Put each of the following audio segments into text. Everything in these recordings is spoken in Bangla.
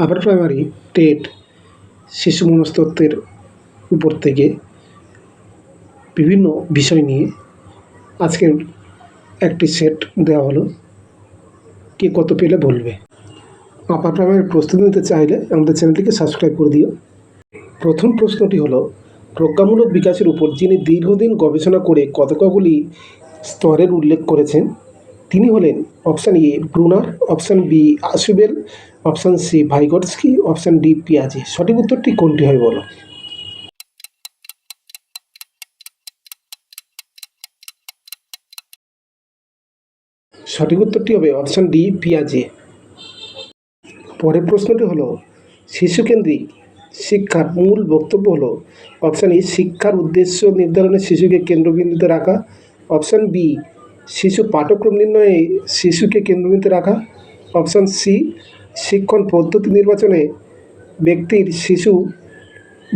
আপার প্রাইমারি টেট শিশু মনস্তত্ত্বের উপর থেকে বিভিন্ন বিষয় নিয়ে আজকের একটি সেট দেওয়া হলো। কে কত পেলে বলবে। আপার প্রাইমারি প্রস্তুতি নিতে চাইলে আমাদের চ্যানেলটিকে সাবস্ক্রাইব করে দিও। প্রথম প্রশ্নটি হলো, প্রজ্ঞামূলক বিকাশের উপর যিনি দীর্ঘদিন গবেষণা করে কতকগুলি স্তরের উল্লেখ করেছেন তিনি হলেন option A Bruner option B Ausubel option C Vygotsky option D পিয়াজি। সঠিক উত্তরটি কোনটি হয় বলো? সঠিক উত্তরটি হবে অপশান ডি পিয়াজি। পরের প্রশ্নটি হলো, শিশুকেন্দ্রিক শিক্ষার মূল বক্তব্য হলো অপশান এ শিক্ষার উদ্দেশ্য নির্ধারণে শিশুকে কেন্দ্রবিন্দুতে রাখা অপশান বি শিশু পাঠ্যক্রম নির্ণয়ে শিশুকে কেন্দ্রবিন্দুতে রাখা। অপশান সি শিক্ষণ পদ্ধতি নির্বাচনে ব্যক্তির শিশু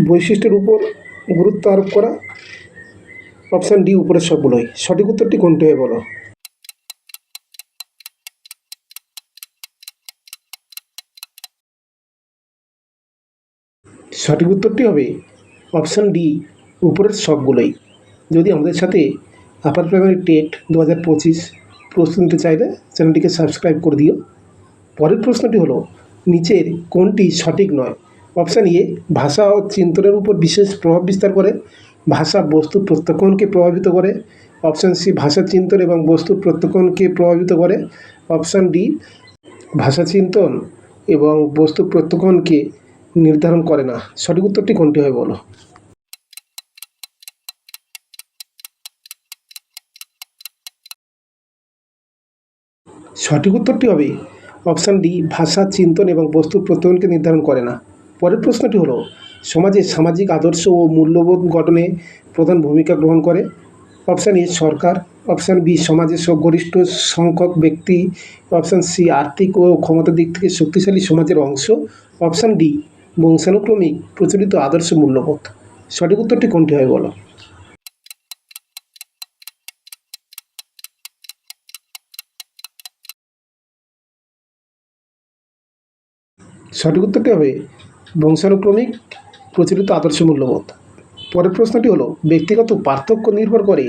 বৈশিষ্ট্যের উপর গুরুত্ব আরোপ করা। অপশান ডি উপরের সবগুলোই। সঠিক উত্তরটি কোনটি হয়ে বলো? সঠিক উত্তরটি হবে অপশান ডি উপরের সবগুলোই। যদি আমাদের সাথে আপার প্রাইমারি টেট দু হাজার পঁচিশ, প্রশ্ন নিতে চাইলে চ্যানেলটিকে সাবস্ক্রাইব করে দিও। পরের প্রশ্নটি হলো, নিচের কোনটি সঠিক নয়? অপশান এ ভাষা ও চিন্তনের উপর বিশেষ প্রভাব বিস্তার করে। ভাষা বস্তু প্রত্যক্ষণকে প্রভাবিত করে। অপশান সি ভাষা চিন্তন এবং বস্তুর প্রত্যক্ষণকে প্রভাবিত করে। অপশান ডি ভাষা চিন্তন এবং বস্তু প্রত্যক্ষণকে নির্ধারণ করে না। সঠিক উত্তরটি কোনটি হয় বলো? সঠিক উত্তরটি হবে অপশান ডি, ভাষা, চিন্তন এবং বস্তু প্রত্যয়নকে নির্ধারণ করে না। পরের প্রশ্নটি হলো, সমাজে সামাজিক আদর্শ ও মূল্যবোধ গঠনে প্রধান ভূমিকা গ্রহণ করে? অপশান এ, সরকার। অপশান বি, সমাজের গরিষ্ঠ সংখ্যক ব্যক্তি। অপশান সি, আর্থিক ও ক্ষমতার দিক থেকে শক্তিশালী সমাজের অংশ। অপশান ডি, বংশানুক্রমিক প্রচলিত আদর্শ মূল্যবোধ। সঠিক উত্তরটি কোনটি হয় বলো? সঠিক উত্তরটি হবে? বংশানুক্রমিক, প্রচলিত আদর্শ মূল্যবোধ। পরের প্রশ্নটি হলো, ব্যক্তিগত পার্থক্য নির্ভর করে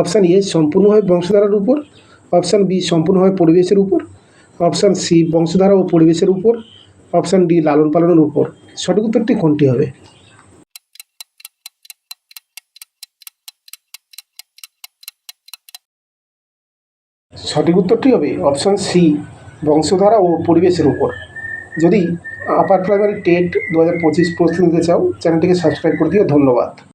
অপশান এ সম্পূর্ণভাবে বংশধারার উপর, অপশান বি সম্পূর্ণভাবে পরিবেশের উপর, অপশান সি বংশধারা ও পরিবেশের উপর, অপশান ডি লালন পালনের উপর। সঠিক উত্তরটি কোনটি হবে? সঠিক উত্তরটি হবে অপশান সি বংশধারা ও পরিবেশের উপর। যদি আপার প্রাইমারি টেট দু হাজার পঁচিশ প্রস্তুতি নিতে চাও চ্যানেলটিকে সাবস্ক্রাইব করে দিও। ধন্যবাদ।